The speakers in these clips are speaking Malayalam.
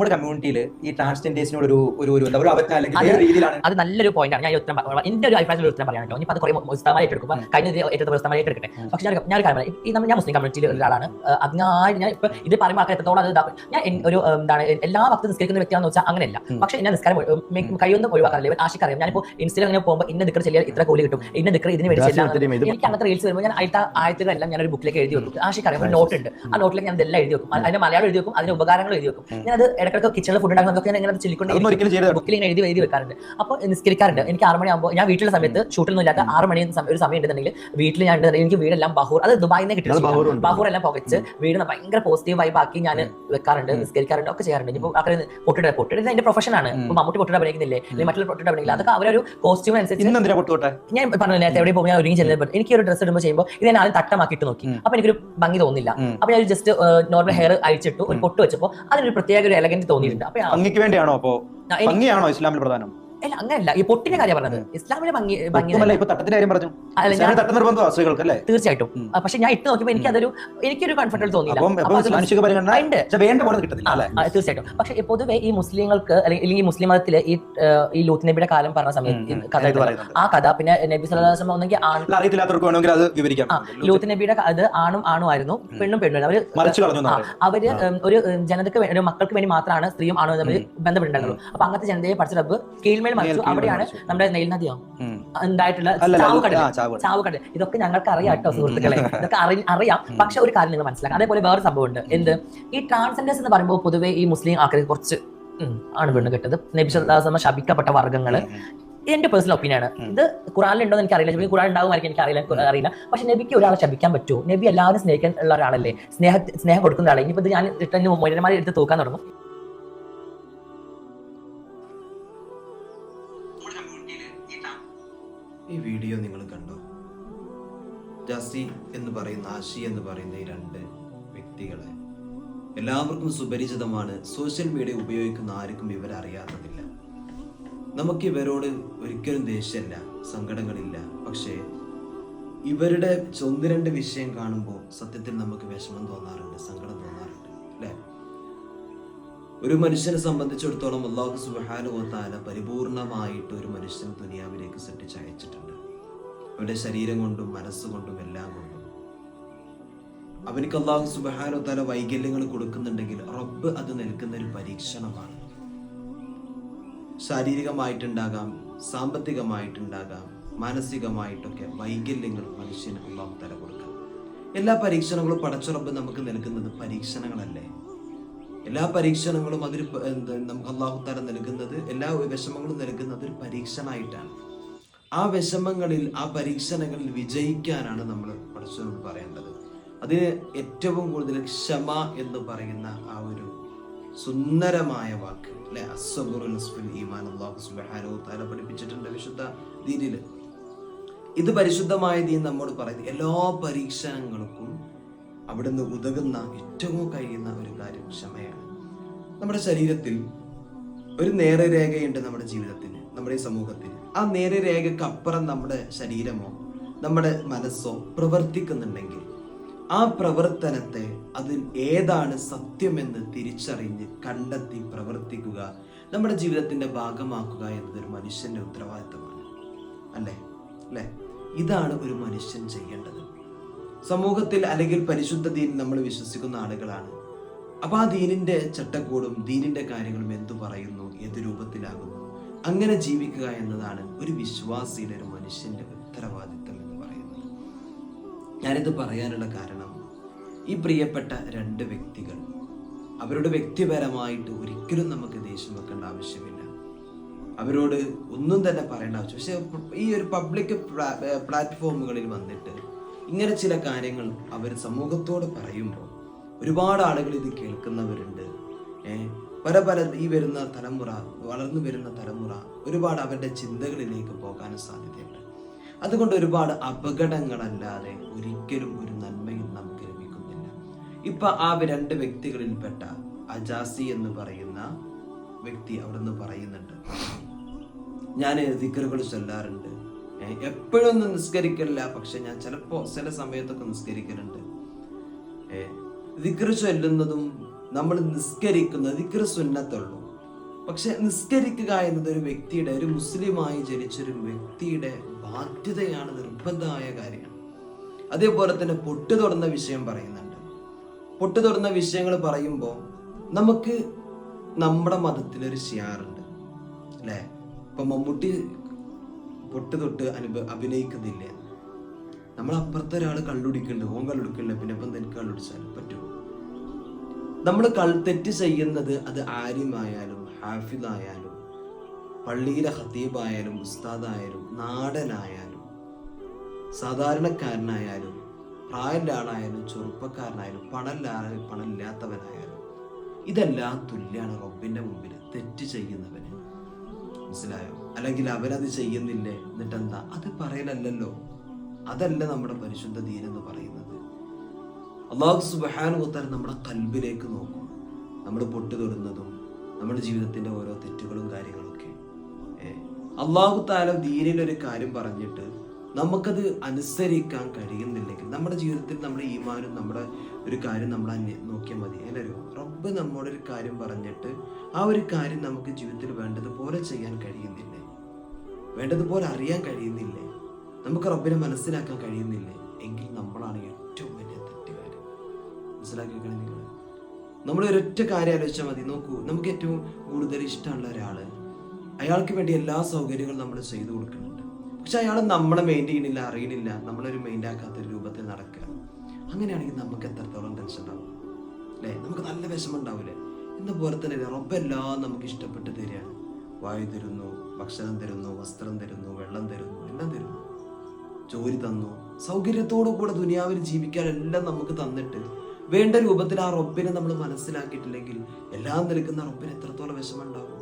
നമ്മുടെ കമ്മ്യൂണിറ്റിയിൽ ഈ ട്രാൻസ്ജെൻഡേഴ്സിനോട് ഒരു ഒരു ഒരു എന്താ പറയുക അല്ലെങ്കിൽ രീതിയിലാണ്. അത് നല്ലൊരു പോയിന്റാണ് ആണ്. ഞാൻ ഉത്തരം എന്റെ ഒരു അഭിപ്രായത്തിൽ ഉത്തരം പറയാനോ ഇനി അത് കുറെ മുസ്തമായിട്ട് എടുക്കും. കഴിഞ്ഞ ഏറ്റവും ഉസ്താമായിട്ട് എടുക്കട്ടെ. പക്ഷെ ഞാൻ ഞാൻ ഒരു കാര്യം ഈ നമ്മൾ ഞാൻ മുസ്ലിം കമ്മ്യൂണിറ്റിയിൽ ഒരാളാണ്. അതിനായി ഞാൻ ഇപ്പൊ ഇത് പറയുമ്പോൾ ആൾക്കാർ എത്രത്തോളം അത് ഞാൻ ഒരു എന്താണ് എല്ലാ ഭക്തരും നിസ്കരിക്കുന്ന വ്യക്തിയാണെന്ന് വെച്ചാൽ അങ്ങനെയല്ല. പക്ഷെ ഞാൻ നിസ്കാരം കഴിയൊന്നും ഒഴിവാക്കാറില്ല. ആശിക്കറിയാം ഞാനിപ്പോ ഇൻസ്റ്റയിൽ അങ്ങനെ പോകുമ്പോൾ ഇന്ന ദിക്കർ ചെല്ലിയാൽ ഇത്ര കൂലി കിട്ടും. ഇന്ന ദിക്കർ ഇതിന് വേണ്ടി ചെല്ലാം ഉത്തരം ഇത് എനിക്ക് അങ്ങനത്തെ റീൽസ് വരുമ്പോൾ ഞാൻ ആയിട്ട് ആയത്തുകളെല്ലാം ഞാൻ ഒരു ബുക്കിലേക്ക് എഴുതി വെക്കും. ആശിക്കറിയാം ഒരു നോട്ട് ഉണ്ട്. ആ നോട്ടിലേക്ക് ഞാൻ ഇതെല്ലാം എഴുതി വെക്കും. അതിന്റെ മലയാളം എഴുതി വെക്കും. അതിന്റെ ഉപകാരങ്ങൾ എഴുതി വെക്കും. ഞാൻ അത് ഇടയ്ക്കിടയ്ക്ക് കിച്ചണിൽ ഫുഡ് ഉണ്ടാക്കുന്നതൊക്കെ ഞാൻ ഇങ്ങനെ ചൊല്ലിക്കൊണ്ട് ബുക്കിൽ ഇങ്ങനെ എഴുതി എഴുതി വെക്കാറുണ്ട്. അപ്പോൾ നിസ്കരിക്കാറുണ്ട്. എനിക്ക് ആറ് മണിയാകുമ്പോൾ ഞാൻ വീട്ടിലെ സമയത്ത് ഷൂട്ടിലൊന്നും ഇല്ലാത്ത ആറ് മണി ഒരു സമയം ഉണ്ടെന്നുണ്ടെങ്കിൽ വീട്ടിൽ ഞാൻ എനിക്ക് വീടെല്ലാം ബഹൂർ അത് ദുബായിൽ നിന്ന് അത് ബഹൂർ എല്ലാം പുകച്ച് വീട് ഭയങ്കര പോസിറ്റീവ് വൈബ് ആക്കി ഞാൻ വെക്കാറുണ്ട് നിസ്കരിക്കാറുണ്ട് ഒക്കെ ചെയ്യാറുണ്ട്. ഇപ്പോൾ അവർ പൊട്ടിട്ട് പൊട്ടിട്ട് എന്റെ പ്രൊഫഷനാണ് ഇപ്പോൾ മമ്മൂട്ടി പൊട്ടിട്ട് അഭിനയിക്കുന്നില്ലേ? അല്ലെങ്കിൽ മറ്റുള്ള പൊട്ടിട്ട് അഭിനയിക്കില്ല. അതൊക്കെ അവരൊരു കോസ്റ്റ്യൂം അനുസരിച്ച് ഞാൻ പറഞ്ഞില്ല നേരത്തെ എവിടെ പോകും ഞാൻ ഒരുങ്ങി ചെല്ലുന്നത് എനിക്ക് ഒരു ഡ്രസ്സ് ഇടുമ്പോൾ ചെയ്യുമ്പോൾ ഇത് ഞാൻ ആദ്യം തട്ടമാക്കിയിട്ട് നോക്കി. അപ്പൊ എനിക്കൊരു ഭംഗി തോന്നില്ല. അപ്പോൾ അപ്പൊ ഞാൻ ജസ്റ്റ് നോർമൽ ഹെയർ അഴിച്ചിട്ടു ഒരു പൊട്ട് വെച്ചപ്പോൾ അതിനൊരു പ്രത്യേക ഒരു എലഗന്റ് തോന്നിയിട്ടുണ്ട്. അപ്പൊ ഞാൻ- വേണ്ടിയാണോ? അപ്പോ ഭംഗിയാണോ ഇസ്ലാമിൽ പ്രധാനം? അല്ല അങ്ങനല്ല. ഈ പൊട്ടിന്റെ കാര്യം പറഞ്ഞത്. ഇസ്ലാമിന്റെ ഭംഗി ഭംഗി തട്ടത്തിന്റെ കാര്യം പറഞ്ഞു. സ്ത്രീകൾക്ക് അല്ലേ? തീർച്ചയായിട്ടും. പക്ഷെ ഞാൻ ഇട്ട് നോക്കിയപ്പോൾ എനിക്ക് അതൊരു എനിക്കൊരു കംഫർട്ടബിൾ തോന്നിയില്ല. തീർച്ചയായിട്ടും. പക്ഷെ പൊതുവെ ഈ മുസ്ലിങ്ങൾക്ക് അല്ലെങ്കിൽ ഈ മുസ്ലിം മതത്തിൽ ഈ ഈ ലൂത്ത് നബിയുടെ കാലം പറഞ്ഞ സമയത്ത് കഥ. ആ കഥ പിന്നെ നബി സല്ലാസ്ലം ഒന്നെങ്കിൽ ആൺ ലൂത്ത് നബിയുടെ അത് ആണും ആണും ആയിരുന്നു. പെണ്ണും പെണ്ണും. അവർ അവർ ഒരു ജനതക്ക് ഒരു മക്കൾക്ക് വേണ്ടി മാത്രമാണ് സ്ത്രീയും ആണും തമ്മിൽ ബന്ധപ്പെട്ടിട്ടുള്ളത് അപ്പൊ അങ്ങനത്തെ ജനതയെ പഠിച്ച റബ്ബ് മറിച്ചു അവിടെയാണ് നമ്മുടെ നെയിൽ നദിയോ? ഉം. ഉണ്ടായിട്ടുള്ള ചാവുകട ചാവ് കടൽ ഇതൊക്കെ ഞങ്ങൾക്ക് അറിയാം കേട്ടോ സുഹൃത്തുക്കളെ. ഇതൊക്കെ അറിയാം. പക്ഷെ ഒരു കാര്യം നിങ്ങൾ മനസ്സിലാക്കാം അതേപോലെ വേറെ സംഭവം ഉണ്ട് എന്ത്? ഈ ട്രാൻസ്ജെൻഡേഴ്സ് എന്ന് പറയുമ്പോൾ പൊതുവെ ഈ മുസ്ലിം ആൾക്കാർ കുറച്ച് ആണ് വീണ് കിട്ടത്. നബിസ്വല്ലാസമ ശപിക്കപ്പെട്ട വർഗങ്ങൾ. എന്റെ പേഴ്സണൽ ഒപ്പീനിയാണ് ഇത് ഖുറാനിലുണ്ടോ എന്ന് എനിക്ക് അറിയില്ല ചിലപ്പോൾ ഖുറാൻ ഉണ്ടാകുമായിരിക്കും എനിക്ക് അറിയില്ല. അറിയില്ല പക്ഷെ നബിക്ക് ഒരാളെ ശപിക്കാൻ പറ്റുമോ? നബി എല്ലാവരും സ്നേഹിക്കാൻ ഉള്ള ഒരാളല്ലേ? സ്നേഹ സ്നേഹം കൊടുക്കുന്ന ആളെ ഇനിയിപ്പോൾ ഇത് ഞാൻ മൊഴിമാരെ എടുത്ത് തൂക്കാൻ തുടങ്ങും. ഈ വീഡിയോ നിങ്ങൾ കണ്ടോ? ജാസി എന്ന് പറയുന്ന ആശി എന്ന് പറയുന്ന ഈ രണ്ട് വ്യക്തികളെ എല്ലാവർക്കും സുപരിചിതമാണ്. സോഷ്യൽ മീഡിയ ഉപയോഗിക്കുന്ന ആർക്കും ഇവരെ അറിയാത്തതില്ല നമുക്ക് ഇവരോട് ഒരിക്കലും ദേഷ്യമല്ല സങ്കടങ്ങളില്ല. പക്ഷേ ഇവരുടെ ഒന്ന് രണ്ട് വിഷയം കാണുമ്പോൾ സത്യത്തിൽ നമുക്ക് വിഷമം തോന്നാറുണ്ട് സങ്കടം തോന്നാറുണ്ട് അല്ലേ? ഒരു മനുഷ്യനെ സംബന്ധിച്ചിടത്തോളം അള്ളാഹു സുബാനുവത്താല പരിപൂർണമായിട്ട് ഒരു മനുഷ്യനെ ദുനിയാവിലേക്ക് സൃഷ്ടിച്ച് അയച്ചിട്ടുണ്ട്. അവന്റെ ശരീരം കൊണ്ടും മനസ്സുകൊണ്ടും എല്ലാം കൊണ്ടും. അവനിക്ക് അള്ളാഹു സുബാനുവത്താല വൈകല്യങ്ങൾ കൊടുക്കുന്നുണ്ടെങ്കിൽ റബ്ബ് അത് നിൽക്കുന്ന ഒരു പരീക്ഷണമാണ്. ശാരീരികമായിട്ടുണ്ടാകാം സാമ്പത്തികമായിട്ടുണ്ടാകാം മാനസികമായിട്ടൊക്കെ വൈകല്യങ്ങൾ മനുഷ്യന് അള്ളാഹു തല കൊടുക്കാം. എല്ലാ പരീക്ഷണങ്ങളും പടച്ചുറപ്പ് നമുക്ക് നൽകുന്നത് പരീക്ഷണങ്ങളല്ലേ? എല്ലാ പരീക്ഷണങ്ങളും അതിൽ നമുക്ക് അള്ളാഹു തല നൽകുന്നത് എല്ലാ വിഷമങ്ങളും നൽകുന്നത് ഒരു പരീക്ഷണമായിട്ടാണ് ആ വിഷമങ്ങളിൽ ആ പരീക്ഷണങ്ങളിൽ വിജയിക്കാനാണ് നമ്മൾ പഠിച്ചതിനോട് പറയേണ്ടത്. അതിന് ഏറ്റവും കൂടുതൽ ക്ഷമ എന്ന് പറയുന്ന ആ ഒരു സുന്ദരമായ വാക്ക് അല്ലെ? അസബുറുൽ ഈമാൻ. അള്ളാഹു സുബ്ഹാനഹു തആല പഠിപ്പിച്ചിട്ടുണ്ട് വിശുദ്ധ ദീനിൽ ഇത് പരിശുദ്ധമായ ദീൻ നമ്മോട് പറയുന്നത് എല്ലാ പരീക്ഷണങ്ങൾക്കും അവിടുന്ന് ഉതകുന്ന ഏറ്റവും കഴിയുന്ന ഒരു കാര്യം ക്ഷമയാണ്. നമ്മുടെ ശരീരത്തിൽ ഒരു നേരെ രേഖയുണ്ട് നമ്മുടെ ജീവിതത്തിന് നമ്മുടെ ഈ സമൂഹത്തിന്. ആ നേരരേഖയ്ക്ക് അപ്പുറം നമ്മുടെ ശരീരമോ നമ്മുടെ മനസ്സോ പ്രവർത്തിക്കുന്നുണ്ടെങ്കിൽ ആ പ്രവർത്തനത്തെ അതിൽ ഏതാണ് സത്യമെന്ന് തിരിച്ചറിഞ്ഞ് കണ്ടെത്തി പ്രവർത്തിക്കുക നമ്മുടെ ജീവിതത്തിന്റെ ഭാഗമാക്കുക എന്നത് ഒരു മനുഷ്യന്റെ ഉത്തരവാദിത്തമാണ്. അല്ലേ? അല്ലേ? ഇതാണ് ഒരു മനുഷ്യൻ ചെയ്യേണ്ടത്. സമൂഹത്തിൽ അല്ലെങ്കിൽ പരിശുദ്ധ ദീൻ നമ്മൾ വിശ്വസിക്കുന്ന ആളുകളാണ്. അപ്പൊ ആ ദീനിന്റെ ചട്ടക്കൂടും ദീനിന്റെ കാര്യങ്ങളും എന്തു പറയുന്നു ഏത് രൂപത്തിലാകുന്നു? അങ്ങനെ ജീവിക്കുക എന്നതാണ് ഒരു വിശ്വാസിയുടെ ഒരു മനുഷ്യന്റെ ഉത്തരവാദിത്തം എന്ന് പറയുന്നത്. ഞാനിത് പറയാനുള്ള കാരണം ഈ പ്രിയപ്പെട്ട രണ്ട് വ്യക്തികൾ. അവരുടെ വ്യക്തിപരമായിട്ട് ഒരിക്കലും നമുക്ക് ദേഷ്യം വെക്കേണ്ട ആവശ്യമില്ല. അവരോട് ഒന്നും തന്നെ പറയേണ്ട ആവശ്യം. പക്ഷെ ഈ ഒരു പബ്ലിക് പ്ലാറ്റ്ഫോമുകളിൽ വന്നിട്ട് ഇങ്ങനെ ചില കാര്യങ്ങൾ അവർ സമൂഹത്തോട് പറയുമ്പോൾ ഒരുപാട് ആളുകൾ ഇത് കേൾക്കുന്നവരുണ്ട്. ഏഹ് പല പല ഈ വരുന്ന തലമുറ വളർന്നു വരുന്ന തലമുറ ഒരുപാട് അവരുടെ ചിന്തകളിലേക്ക് പോകാൻ സാധ്യതയുണ്ട്. അതുകൊണ്ട് ഒരുപാട് അപകടങ്ങളല്ലാതെ ഒരിക്കലും ഒരു നന്മയും നമുക്ക് ലഭിക്കുന്നില്ല. ഇപ്പൊ ആ രണ്ട് വ്യക്തികളിൽപ്പെട്ട അജാസി എന്ന് പറയുന്ന വ്യക്തി അവിടുന്ന് പറയുന്നുണ്ട്. ഞാൻ ദിക്കറുകൾ ചൊല്ലാറുണ്ട്. എപ്പോഴൊന്നും നിസ്കരിക്കലില്ല. പക്ഷെ ഞാൻ ചിലപ്പോ ചില സമയത്തൊക്കെ നിസ്കരിക്കലുണ്ട്. ദിക്കറ് ചൊല്ലുന്നതും നമ്മൾ നിസ്കരിക്കുന്നത് ദിക്ർ സുന്നത്തുള്ളൂ. പക്ഷെ നിസ്കരിക്കുക എന്നത് ഒരു വ്യക്തിയുടെ ഒരു മുസ്ലിമായി ജനിച്ചൊരു വ്യക്തിയുടെ ബാധ്യതയാണ് നിർബന്ധമായ കാര്യമാണ് അതേപോലെ തന്നെ പൊട്ടു തുറന്ന വിഷയം പറയുന്നുണ്ട്. പൊട്ടു തുറന്ന വിഷയങ്ങൾ പറയുമ്പോൾ നമുക്ക് നമ്മുടെ മതത്തിലൊരു ഷിയാറുണ്ട് അല്ലേ? ഇപ്പൊ മമ്മൂട്ടി പൊട്ട് തൊട്ട് അനുഭ അഭിനയിക്കുന്നില്ല. നമ്മൾ അപ്പുറത്തെ ഒരാൾ കള്ളുടിക്കുന്നുണ്ട് ഓൻ കള്ളുടിക്കുന്നില്ല പിന്നെ ഇപ്പം നിനക്ക് കള്ളുടിച്ചാൽ പറ്റും നമ്മൾ കൾ തെറ്റ് ചെയ്യുന്നത് അത് ആര്യമായാലും ഹാഫിദായാലും പള്ളിയിലെ ഹത്തീബായാലും ഉസ്താദായാലും നാടനായാലും സാധാരണക്കാരനായാലും പ്രായമുള്ള ആളായാലും ചെറുപ്പക്കാരനായാലും പണമില്ലാതെ പണമില്ലാത്തവനായാലും ഇതെല്ലാം തുല്യാണ് റബ്ബിന്റെ മുമ്പിൽ തെറ്റ് ചെയ്യുന്നവന്. മനസ്സിലായോ? അല്ലെങ്കിൽ അവരത് ചെയ്യുന്നില്ലേ? എന്നിട്ട് എന്താ അത് പറയലല്ലോ അതല്ല നമ്മുടെ പരിശുദ്ധ ദീൻ എന്ന് പറയുന്നത്. അള്ളാഹു സുബാനുത്താൻ നമ്മുടെ കൽബിലേക്ക് നോക്കും. നമ്മൾ പൊട്ടു തൊടുന്നതും നമ്മുടെ ജീവിതത്തിന്റെ ഓരോ തെറ്റുകളും കാര്യങ്ങളൊക്കെ. അള്ളാഹു താല ദീനിൽ ഒരു കാര്യം പറഞ്ഞിട്ട് നമുക്കത് അനുസരിക്കാൻ കഴിയുന്നില്ലെങ്കിൽ നമ്മുടെ ജീവിതത്തിൽ നമ്മുടെ ഈമാനും നമ്മുടെ ഒരു കാര്യം നമ്മൾ അന്വേ നോക്കിയാൽ മതി. അല്ലല്ലോ റബ്ബ് നമ്മോട് ഒരു കാര്യം പറഞ്ഞിട്ട് ആ ഒരു കാര്യം നമുക്ക് ജീവിതത്തിൽ വേണ്ടതുപോലെ ചെയ്യാൻ കഴിയുന്നില്ലേ? വേണ്ടതുപോലെ അറിയാൻ കഴിയുന്നില്ലേ? നമുക്ക് റബ്ബിനെ മനസ്സിലാക്കാൻ കഴിയുന്നില്ലേ? എങ്കിൽ നമ്മളാണ് ഏറ്റവും വലിയ തെറ്റുകാരൻ മനസ്സിലാക്കി നിങ്ങൾ. നമ്മൾ ഒരൊറ്റ കാര്യം ആലോചിച്ചാൽ മതി. നോക്കൂ നമുക്ക് ഏറ്റവും കൂടുതൽ ഇഷ്ടമുള്ള ഒരാൾ അയാൾക്ക് വേണ്ടി എല്ലാ സൗകര്യങ്ങളും നമ്മൾ ചെയ്തു കൊടുക്കുന്നുണ്ട്. പക്ഷെ അയാൾ നമ്മളെ മെയിൻ ചെയ്യണില്ല അറിയണില്ല നമ്മളൊരു മെയിൻ ആക്കാത്ത രൂപത്തിൽ നടക്കുക. അങ്ങനെയാണെങ്കിൽ നമുക്ക് എത്രത്തോളം ടെൻഷൻ ഉണ്ടാവും? അല്ലേ? നമുക്ക് നല്ല വിഷമം ഉണ്ടാവില്ലേ എന്നപോലെ തന്നെ റബ്ബെല്ലാം നമുക്ക് ഇഷ്ടപ്പെട്ട് തരികയാണ്. വായു തരുന്നു ഭക്ഷണം തരുന്നു വസ്ത്രം തരുന്നു വെള്ളം തരുന്നു എല്ലാം തരുന്നു. ജോലി തന്നു. സൗകര്യത്തോടു കൂടെ ദുനിയാവിൽ ജീവിക്കാൻ എല്ലാം നമുക്ക് തന്നിട്ട് വേണ്ട രൂപത്തിൽ ആ റബ്ബിനെ നമ്മൾ മനസ്സിലാക്കിയിട്ടില്ലെങ്കിൽ എല്ലാം നിൽക്കുന്ന റബ്ബിന് എത്രത്തോളം വിഷമം ഉണ്ടാവും?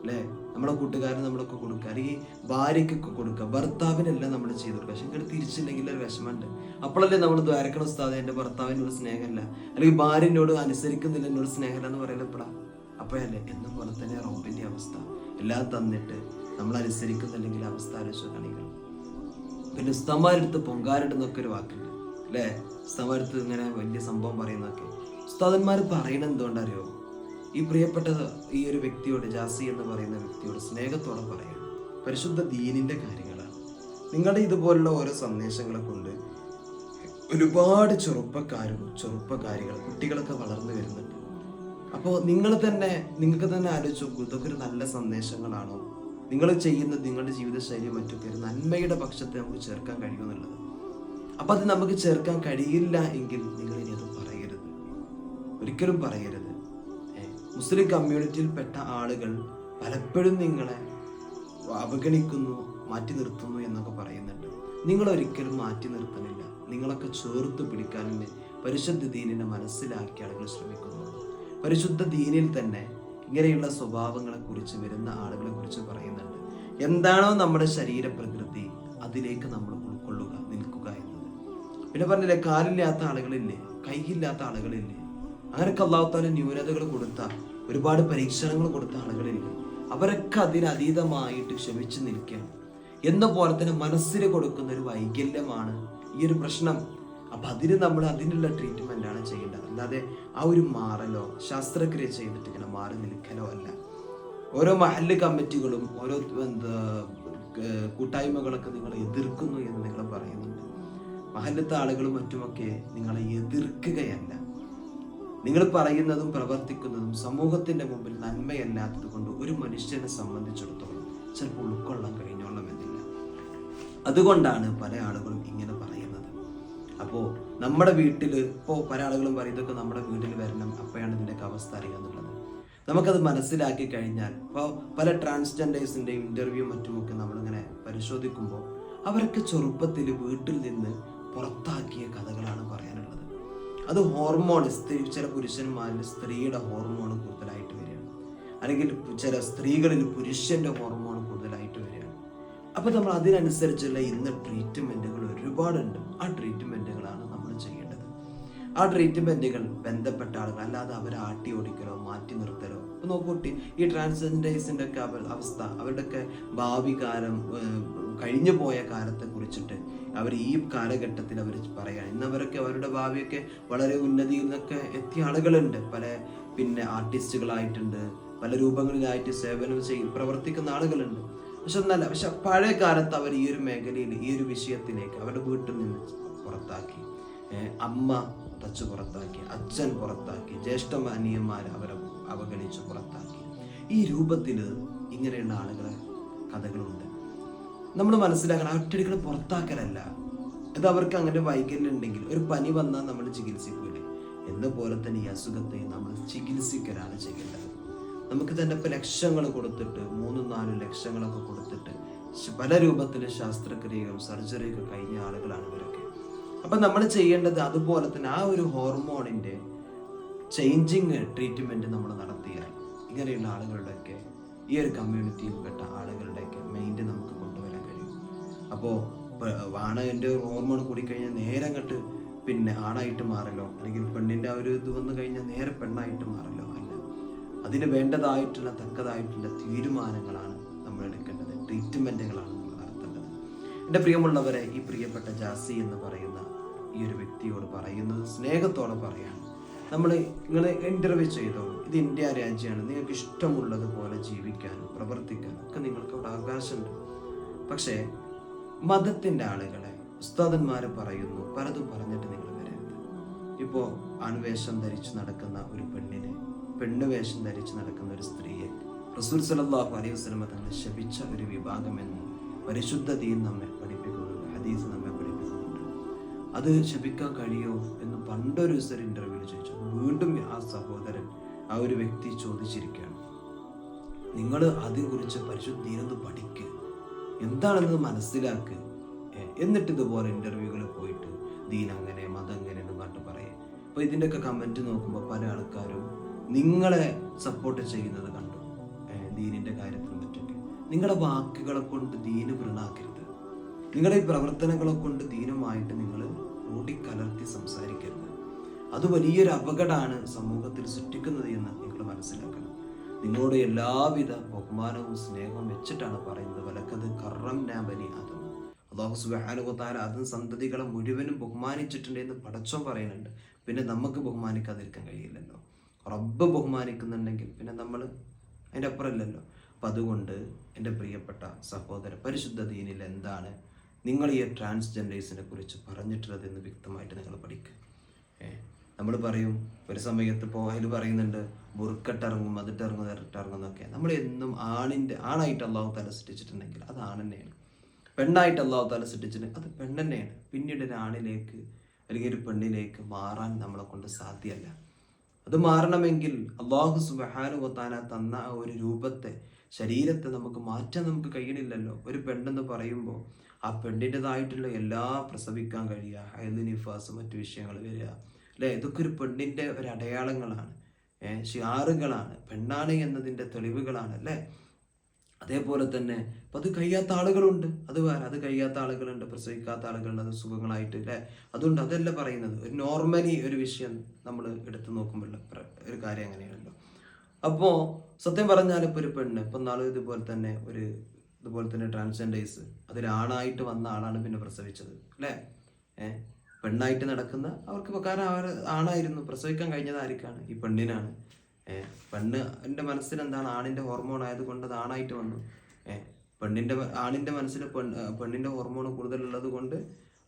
അല്ലേ? നമ്മളെ കൂട്ടുകാരന് നമ്മളൊക്കെ കൊടുക്കുക. അല്ലെങ്കിൽ ഭാര്യയ്ക്കൊക്കെ കൊടുക്കുക. ഭർത്താവിനെല്ലാം നമ്മൾ ചെയ്തു കൊടുക്കുക പക്ഷെ ഇങ്ങനെ തിരിച്ചില്ലെങ്കിൽ ഒരു വിഷമമുണ്ട്. അപ്പോഴല്ലേ നമ്മൾ ദ്വാരക്കണ ഉസ്താദ് എന്റെ ഭർത്താവിനോട് സ്നേഹമല്ല. അല്ലെങ്കിൽ ഭാര്യനോട് അനുസരിക്കുന്നില്ല എന്നോട് സ്നേഹമല്ല എന്ന് പറയലപ്പെടാം അപ്പോഴല്ലേ എന്ന പോലെ തന്നെ റോബിന്റെ അവസ്ഥ. എല്ലാം തന്നിട്ട് നമ്മൾ അനുസരിക്കുന്നില്ലെങ്കിൽ അവസ്ഥ ആലോചിച്ച് കാണിക്കണം പിന്നെ ഉസ്താമാരെടുത്ത് പൊങ്കാരിടുന്നൊക്കെ ഒരു വാക്കുണ്ട്. അല്ലേ? ഉസ്താമാരെടുത്ത് ഇങ്ങനെ വലിയ സംഭവം പറയുന്നതൊക്കെ. ഉസ്താദന്മാർ പറയണ എന്തുകൊണ്ടറിയോ? ഈ പ്രിയപ്പെട്ട ഈ ഒരു വ്യക്തിയോട് ജാസി എന്ന് പറയുന്ന വ്യക്തിയോട് സ്നേഹത്തോടെ പറയാം പരിശുദ്ധ ദീനിന്റെ കാര്യങ്ങളാണ്. നിങ്ങളുടെ ഇതുപോലുള്ള ഓരോ സന്ദേശങ്ങളെ കൊണ്ട് ഒരുപാട് ചെറുപ്പക്കാരും ചെറുപ്പക്കാരികൾ കുട്ടികളൊക്കെ വളർന്നു വരുന്നുണ്ട്. അപ്പോൾ നിങ്ങൾ തന്നെ നിങ്ങൾക്ക് തന്നെ ആലോചിച്ച് ഇതൊക്കെ ഒരു നല്ല സന്ദേശങ്ങളാണോ? നിങ്ങൾ ചെയ്യുന്ന നിങ്ങളുടെ ജീവിതശൈലി മറ്റൊക്കെ ഒരു നന്മയുടെ പക്ഷത്തെ നമുക്ക് ചേർക്കാൻ കഴിയുമെന്നുള്ളത് അപ്പോൾ അത് നമുക്ക് ചേർക്കാൻ കഴിയില്ല എങ്കിൽ നിങ്ങൾ അത് പറയരുത്. ഒരിക്കലും പറയരുത്. മുസ്ലിം കമ്മ്യൂണിറ്റിയിൽപ്പെട്ട ആളുകൾ പലപ്പോഴും നിങ്ങളെ അവഗണിക്കുന്നു മാറ്റി നിർത്തുന്നു എന്നൊക്കെ പറയുന്നുണ്ട്. നിങ്ങൾ ഒരിക്കലും മാറ്റി നിർത്തുന്നില്ല നിങ്ങളൊക്കെ ചേർത്ത് പിടിക്കാൻ പരിശുദ്ധ ദീനിനെ മനസ്സിലാക്കി ആളുകൾ ശ്രമിക്കുന്നു. പരിശുദ്ധ ദീനിൽ തന്നെ ഇങ്ങനെയുള്ള സ്വഭാവങ്ങളെ കുറിച്ച് വരുന്ന ആളുകളെ കുറിച്ച് പറയുന്നുണ്ട്. എന്താണോ നമ്മുടെ ശരീര പ്രകൃതി അതിലേക്ക് നമ്മൾ ഉൾക്കൊള്ളുക നിൽക്കുക എന്നത്. പിന്നെ പറഞ്ഞില്ലേ കാലില്ലാത്ത ആളുകളില്ലേ കൈയില്ലാത്ത ആളുകളില്ലേ? അങ്ങനെയൊക്കെ അള്ളാഹുത്താല ന്യൂനതകൾ കൊടുത്ത ഒരുപാട് പരീക്ഷണങ്ങൾ കൊടുത്ത ആളുകളില്ല അവരൊക്കെ അതിനതീതമായിട്ട് ക്ഷമിച്ചു നിൽക്കണം എന്ന പോലെ തന്നെ മനസ്സിന് കൊടുക്കുന്ന ഒരു വൈകല്യമാണ് ഈ ഒരു പ്രശ്നം. അപ്പൊ അതിന് നമ്മൾ അതിനുള്ള ട്രീറ്റ്മെന്റ് ആണ് ചെയ്യേണ്ടത്. അല്ലാതെ ആ ഒരു മാറലോ ശസ്ത്രക്രിയ ചെയ്തിട്ട് ഇങ്ങനെ മാറി നിൽക്കലോ അല്ല. ഓരോ മഹല്ല് കമ്മിറ്റികളും ഓരോ എന്താ കൂട്ടായ്മകളൊക്കെ നിങ്ങളെ എതിർക്കുന്നു എന്ന് നിങ്ങൾ പറയുന്നുണ്ട്. മഹല്ലത്തെ ആളുകളും മറ്റുമൊക്കെ നിങ്ങളെ എതിർക്കുകയല്ല. നിങ്ങൾ പറയുന്നതും പ്രവർത്തിക്കുന്നതും സമൂഹത്തിന്റെ മുമ്പിൽ നന്മയല്ലാത്തത് കൊണ്ട് ഒരു മനുഷ്യനെ സംബന്ധിച്ചിടത്തോളം ചിലപ്പോൾ ഉൾക്കൊള്ളാൻ കഴിഞ്ഞോളണമെന്നില്ല അതുകൊണ്ടാണ് പല ആളുകളും ഇങ്ങനെ പറയുന്നത്. അപ്പോൾ നമ്മുടെ വീട്ടിൽ ഇപ്പോൾ പല ആളുകളും പറയും ഇതൊക്കെ നമ്മുടെ വീട്ടിൽ വരണം. അപ്പോഴാണ് ഇതിന്റെയൊക്കെ അവസ്ഥ അറിയാന്നുള്ളത്. നമുക്കത് മനസ്സിലാക്കി കഴിഞ്ഞാൽ ഇപ്പോൾ പല ട്രാൻസ്ജെൻഡേഴ്സിന്റെയും ഇന്റർവ്യൂ മറ്റുമൊക്കെ നമ്മളിങ്ങനെ പരിശോധിക്കുമ്പോൾ അവരൊക്കെ ചെറുപ്പത്തിൽ വീട്ടിൽ നിന്ന് പുറത്താക്കിയ കഥകളാണ് പറയാനുള്ളത് അത് ഹോർമോൺ സ്ത്രീ ചില പുരുഷന്മാരിൽ സ്ത്രീയുടെ ഹോർമോൺ കൂടുതലായിട്ട് വരികയാണ്. അല്ലെങ്കിൽ ചില സ്ത്രീകളിൽ പുരുഷന്റെ ഹോർമോൺ കൂടുതലായിട്ട് വരികയാണ്. അപ്പൊ നമ്മൾ അതിനനുസരിച്ചുള്ള ഇന്ന് ട്രീറ്റ്മെന്റുകൾ ഒരുപാടുണ്ട്. ആ ട്രീറ്റ്മെന്റുകളാണ് നമ്മൾ ചെയ്യേണ്ടത്. ആ ട്രീറ്റ്മെന്റുകൾ ബന്ധപ്പെട്ട ആളുകൾ അല്ലാതെ അവരെ ആട്ടി ഓടിക്കലോ മാറ്റി നിർത്തലോ. നോക്കൂട്ടി ഈ ട്രാൻസ്ജെൻഡേഴ്സിന്റെ ഒക്കെ അവ- അവസ്ഥ അവരുടെയൊക്കെ ഭാവി കാലം കഴിഞ്ഞു പോയ കാലത്തെ കുറിച്ചിട്ട് അവർ ഈ കാലഘട്ടത്തിൽ അവർ പറയാണ് ഇന്നവരൊക്കെ അവരുടെ ഭാവിയൊക്കെ വളരെ ഉന്നതിയിൽ നിന്നൊക്കെ എത്തിയ ആളുകളുണ്ട്. പല പിന്നെ ആർട്ടിസ്റ്റുകളായിട്ടുണ്ട് പല രൂപങ്ങളിലായിട്ട് സേവനം ചെയ്യും പ്രവർത്തിക്കുന്ന ആളുകളുണ്ട്. പക്ഷെ എന്നല്ല പക്ഷെ പഴയ കാലത്ത് അവർ ഈ ഒരു മേഖലയിൽ ഈ ഒരു വിഷയത്തിലേക്ക് അവരുടെ വീട്ടിൽ നിന്ന് പുറത്താക്കി. അമ്മ തച്ച് പുറത്താക്കി അച്ഛൻ പുറത്താക്കി ജ്യേഷ്ഠ അനിയന്മാർ അവരെ അവഗണിച്ച് പുറത്താക്കി. ഈ രൂപത്തിൽ ഇങ്ങനെയുള്ള ആളുകളെ കഥകളുണ്ട്. നമ്മൾ മനസ്സിലാക്കണം ഒറ്റടിക്കണം പുറത്താക്കലല്ല. ഇത് അവർക്ക് അങ്ങനെ വൈകല്യം ഉണ്ടെങ്കിൽ ഒരു പനി വന്നാൽ നമ്മൾ ചികിത്സിക്കൂലേ? എന്നപോലെ തന്നെ ഈ അസുഖത്തെ നമ്മൾ ചികിത്സിക്കലാണ് ചെയ്യേണ്ടത്. നമുക്ക് തന്നെ ഇപ്പം ലക്ഷങ്ങൾ കൊടുത്തിട്ട് മൂന്നും നാലും ലക്ഷങ്ങളൊക്കെ കൊടുത്തിട്ട് പല രൂപത്തിലെ ശസ്ത്രക്രിയകളും സർജറിയൊക്കെ കഴിഞ്ഞ ആളുകളാണ് ഇവരൊക്കെ. അപ്പം നമ്മൾ ചെയ്യേണ്ടത് അതുപോലെ തന്നെ ആ ഒരു ഹോർമോണിന്റെ ചേഞ്ചിങ് ട്രീറ്റ്മെന്റ് നമ്മൾ നടത്തിയാൽ ഇങ്ങനെയുള്ള ആളുകളുടെയൊക്കെ ഈ ഒരു കമ്മ്യൂണിറ്റിയിൽ പെട്ട ആളുകളുടെയൊക്കെ മൈൻഡ് കഴിയും അപ്പോൾ ആണന്റെ ഹോർമോൺ കൂടിക്കഴിഞ്ഞാൽ നേരെ അങ്ങോട്ട് പിന്നെ ആണായിട്ട് മാറല്ലോ. അല്ലെങ്കിൽ പെണ്ണിന്റെ ആ ഒരു ഇത് വന്നു കഴിഞ്ഞാൽ നേരെ പെണ്ണായിട്ട് മാറല്ലോ അല്ല. അതിന് വേണ്ടതായിട്ടുള്ള തക്കതായിട്ടുള്ള തീരുമാനങ്ങളാണ് നമ്മൾ എടുക്കേണ്ടത്. ട്രീറ്റ്മെന്റുകളാണ് നമ്മൾ നടത്തേണ്ടത്. എന്റെ പ്രിയമുള്ളവരെ ഈ പ്രിയപ്പെട്ട ജാസി എന്ന് പറയുന്ന ഈ ഒരു വ്യക്തിയോട് പറയുന്നത് സ്നേഹത്തോടെ പറയാണ്. നമ്മൾ നിങ്ങൾ ഇന്റർവ്യൂ ചെയ്തോളൂ. ഇത് ഇന്ത്യ രാജ്യമാണ്. നിങ്ങൾക്ക് ഇഷ്ടമുള്ളതുപോലെ ജീവിക്കാനും പ്രവർത്തിക്കാനും ഒക്കെ നിങ്ങൾക്ക് അവിടെ അവകാശമുണ്ട്. പക്ഷേ മതത്തിന്റെ ആളുകളെ ഉസ്താദന്മാർ പറയുന്നു പലതും പറഞ്ഞിട്ട് നിങ്ങൾ വരരുത്. ഇപ്പോൾ ആൺവേഷം ധരിച്ചു നടക്കുന്ന ഒരു പെണ്ണിനെ പെണ്ണ് വേഷം ധരിച്ച് നടക്കുന്ന ഒരു സ്ത്രീയെ റസൂൽ സലല്ലാഹു അലൈഹി വസ്ലമ തന്നെ ശപിച്ച ഒരു വിഭാഗമെന്ന് പരിശുദ്ധ ദീൻ നമ്മെ പഠിപ്പിക്കുന്നു ഹദീസ് നമ്മെ പഠിപ്പിക്കുന്നുണ്ട്. അത് ശപിക്കാൻ കഴിയോ എന്ന് പണ്ടൊരു ദിവസം ഇന്റർവ്യൂവിൽ ചോദിച്ചു. വീണ്ടും ആ സഹോദരൻ ആ ഒരു വ്യക്തി ചോദിച്ചിരിക്കുകയാണ് നിങ്ങൾ അതിനെക്കുറിച്ച് പരിശുദ്ധ ദീനൊന്ന് പഠിക്കുക എന്താണെന്ന് മനസ്സിലാക്കുക എന്നിട്ട് ഇതുപോലെ ഇന്റർവ്യൂകൾ പോയിട്ട് ദീൻ അങ്ങനെ മതം അങ്ങനെ എന്ന് പറഞ്ഞിട്ട് പറയാം. അപ്പോൾ ഇതിന്റെയൊക്കെ കമന്റ് നോക്കുമ്പോൾ പല ആൾക്കാരും നിങ്ങളെ സപ്പോർട്ട് ചെയ്യുന്നത് കണ്ടു. ദീനിന്റെ കാര്യത്തിൽ മറ്റൊക്കെ നിങ്ങളുടെ വാക്കുകളെ കൊണ്ട് ദീന് വൃണാക്കരുത് നിങ്ങളുടെ ഈ പ്രവർത്തനങ്ങളെ കൊണ്ട് ദീനുമായിട്ട് നിങ്ങൾ ഓടിക്കലർത്തി സംസാരിക്കരുത്. അത് വലിയൊരു അപകടമാണ് സമൂഹത്തിൽ സൃഷ്ടിക്കുന്നത് എന്ന് നിങ്ങൾ മനസ്സിലാക്കണം. നിങ്ങളോട് എല്ലാവിധ ബഹുമാനവും സ്നേഹവും വെച്ചിട്ടാണ് പറയുന്നത്. വലക്കത് കറം നാബനി ആദം. അള്ളാഹു സുബാനുഗത്താല അതും സന്തതികളെ മുഴുവനും ബഹുമാനിച്ചിട്ടുണ്ട് എന്ന് പടച്ചോൻ പറയുന്നുണ്ട്. പിന്നെ നമുക്ക് ബഹുമാനിക്കാതിരിക്കാൻ കഴിയില്ലല്ലോ. റബ്ബ് ബഹുമാനിക്കുന്നുണ്ടെങ്കിൽ പിന്നെ നമ്മൾ അതിന്റെ അപ്പുറമില്ലല്ലോ അപ്പം അതുകൊണ്ട് എന്റെ പ്രിയപ്പെട്ട സഹോദര പരിശുദ്ധ ദീനിൽ എന്താണ് നിങ്ങൾ ഈ ട്രാൻസ്ജെൻഡേഴ്സിനെ കുറിച്ച് പറഞ്ഞിട്ടുള്ളത് എന്ന് വ്യക്തമായിട്ട് നിങ്ങൾ പഠിക്കുക. നമ്മൾ പറയും ഒരു സമയത്ത് പോഹൽ പറയുന്നുണ്ട് ബുറുക്കട്ടിറങ്ങും അതിട്ടിറങ്ങും ഇരട്ടിറങ്ങും എന്നൊക്കെ. നമ്മൾ എന്നും ആണിന്റെ ആണായിട്ട് അള്ളാഹു തല സൃഷ്ടിച്ചിട്ടുണ്ടെങ്കിൽ അത് ആണെന്നെയാണ്. പെണ്ണായിട്ട് അള്ളാഹു തല സൃഷ്ടിച്ചിട്ടുണ്ടെങ്കിൽ അത് പെണ്ണ് തന്നെയാണ് പിന്നീട് ഒരു ആണിലേക്ക് അല്ലെങ്കിൽ ഒരു പെണ്ണിലേക്ക് മാറാൻ നമ്മളെ കൊണ്ട് സാധ്യമല്ല. അത് മാറണമെങ്കിൽ അള്ളാഹു സുബഹാനുവത്താന തന്ന ആ ഒരു രൂപത്തെ ശരീരത്തെ നമുക്ക് മാറ്റാൻ നമുക്ക് കഴിയണില്ലല്ലോ. ഒരു പെണ്ണെന്ന് പറയുമ്പോൾ ആ പെണ്ണിന്റെതായിട്ടുള്ള എല്ലാ പ്രസവിക്കാൻ കഴിയുക ഹൈദ് നിഫാസ് മറ്റു വിഷയങ്ങൾ വരിക അല്ലേ ഇതൊക്കെ ഒരു പെണ്ണിന്റെ ഒരു അടയാളങ്ങളാണ്. ശിയാറുകളാണ്. പെണ്ണാണ് എന്നതിന്റെ തെളിവുകളാണ് അല്ലേ അതേപോലെ തന്നെ അപ്പം അത് കഴിയാത്ത ആളുകളുണ്ട്. അത് വേറെ അത് കഴിയാത്ത ആളുകളുണ്ട് പ്രസവിക്കാത്ത ആളുകളുണ്ട് അത് സുഖങ്ങളായിട്ട് അല്ലേ അതുകൊണ്ട് അതല്ല പറയുന്നത്. ഒരു നോർമലി ഒരു വിഷയം നമ്മൾ എടുത്തു നോക്കുമ്പോൾ ഒരു കാര്യം അങ്ങനെയാണല്ലോ. അപ്പോൾ സത്യം പറഞ്ഞാൽ ഇപ്പോൾ ഒരു പെണ്ണ് ഇപ്പം നാളെ ഇതുപോലെ തന്നെ ഒരു ഇതുപോലെ തന്നെ ട്രാൻസ്ജെൻഡേഴ്സ് അതിലാണായിട്ട് വന്ന ആളാണ് പിന്നെ പ്രസവിച്ചത് അല്ലേ ഏഹ് പെണ്ണായിട്ട് നടക്കുന്ന അവർക്ക് കാരണം അവർ ആണായിരുന്നു. പ്രസവിക്കാൻ കഴിഞ്ഞത് ആർക്കാണ്? ഈ പെണ്ണിനാണ്. ഏഹ് പെണ്ണ് എന്റെ മനസ്സിൽ എന്താണ് ആണിന്റെ ഹോർമോൺ ആയതുകൊണ്ട് അത് ആണായിട്ട് വന്നു. ഏഹ് പെണ്ണിന്റെ ആണിന്റെ മനസ്സിൽ പെണ്ണിന്റെ പെണ്ണിന്റെ ഹോർമോൺ കൂടുതലുള്ളത് കൊണ്ട്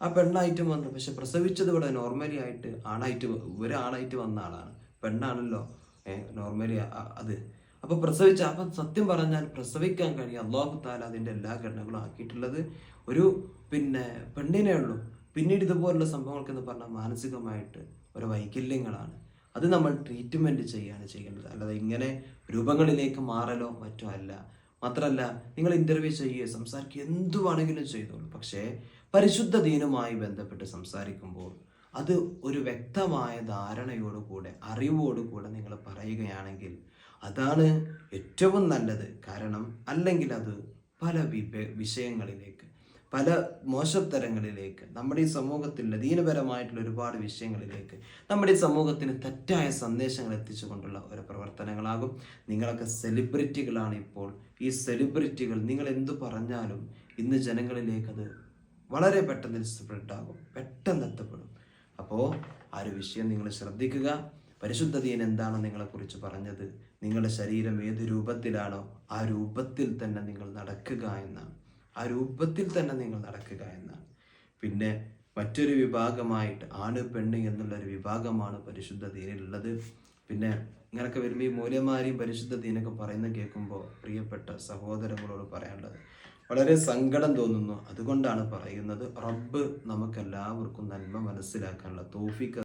ആ പെണ്ണായിട്ടും വന്നു. പക്ഷെ പ്രസവിച്ചത് ഇവിടെ നോർമലി ആയിട്ട് ആണായിട്ട് ഒരു ആണായിട്ട് വന്ന ആളാണ്. പെണ്ണാണല്ലോ. ഏഹ് നോർമലി അത്. അപ്പൊ പ്രസവിച്ച അപ്പൊ സത്യം പറഞ്ഞാൽ പ്രസവിക്കാൻ കഴിയും അള്ളാഹു താല അതിന്റെ എല്ലാ ഘടനകളും ആക്കിയിട്ടുള്ളത് ഒരു പിന്നെ പെണ്ണിനെ ഉള്ളൂ. പിന്നീട് ഇതുപോലുള്ള സംഭവങ്ങൾക്ക് എന്ന് പറഞ്ഞാൽ മാനസികമായിട്ട് ഒരു വൈകല്യങ്ങളാണ്. അത് നമ്മൾ ട്രീറ്റ്മെന്റ് ചെയ്യാണ് ചെയ്യേണ്ടത്. അല്ലാതെ ഇങ്ങനെ രൂപങ്ങളിലേക്ക് മാറലോ മറ്റോ അല്ല. മാത്രമല്ല നിങ്ങൾ ഇന്റർവ്യൂ ചെയ്യുകയോ സംസാരിക്കുക എന്തു വേണമെങ്കിലും ചെയ്തോളൂ. പക്ഷേ പരിശുദ്ധ ദീനുമായി ബന്ധപ്പെട്ട് സംസാരിക്കുമ്പോൾ അത് ഒരു വ്യക്തമായ ധാരണയോടുകൂടെ അറിവോടുകൂടെ നിങ്ങൾ പറയുകയാണെങ്കിൽ അതാണ് ഏറ്റവും നല്ലത്. കാരണം അല്ലെങ്കിൽ അത് പല വിഷയങ്ങളിലേക്ക് പല മോശത്തരങ്ങളിലേക്ക് നമ്മുടെ ഈ സമൂഹത്തിൽ ദീനപരമായിട്ടുള്ള ഒരുപാട് വിഷയങ്ങളിലേക്ക് നമ്മുടെ ഈ സമൂഹത്തിന് തെറ്റായ സന്ദേശങ്ങൾ എത്തിച്ചുകൊണ്ടുള്ള ഒരു പ്രവർത്തനങ്ങളാകും. നിങ്ങളൊക്കെ സെലിബ്രിറ്റികളാണ് ഇപ്പോൾ. ഈ സെലിബ്രിറ്റികൾ നിങ്ങൾ എന്തു പറഞ്ഞാലും ഇന്ന് ജനങ്ങളിലേക്ക് അത് വളരെ പെട്ടെന്ന് സ്പ്രെഡാകും പെട്ടെന്ന് എത്തപ്പെടും. അപ്പോൾ ആ ഒരു വിഷയം നിങ്ങൾ ശ്രദ്ധിക്കുക. പരിശുദ്ധതീൻ എന്താണ് നിങ്ങളെക്കുറിച്ച് പറഞ്ഞത്? നിങ്ങളുടെ ശരീരം ഏത് രൂപത്തിലാണോ ആ രൂപത്തിൽ തന്നെ നിങ്ങൾ നടക്കുക എന്നാണ്. ആ രൂപത്തിൽ തന്നെ നിങ്ങൾ നടക്കുക എന്നാണ്. പിന്നെ മറ്റൊരു വിഭാഗമായിട്ട് ആണ് പെണ്ണ് എന്നുള്ള ഒരു വിഭാഗമാണ് പരിശുദ്ധ ദീനിലുള്ളത്. പിന്നെ ഇങ്ങനൊക്കെ വരുമ്പോൾ ഈ മൂല്യമാരെയും പരിശുദ്ധ ദീനൊക്കെ പറയുന്നത് കേൾക്കുമ്പോൾ പ്രിയപ്പെട്ട സഹോദരങ്ങളോട് പറയാനുള്ളത് വളരെ സങ്കടം തോന്നുന്നു. അതുകൊണ്ടാണ് പറയുന്നത് റബ്ബ് നമുക്കെല്ലാവർക്കും നന്മ മനസ്സിലാക്കാനുള്ള തോഫിക്ക്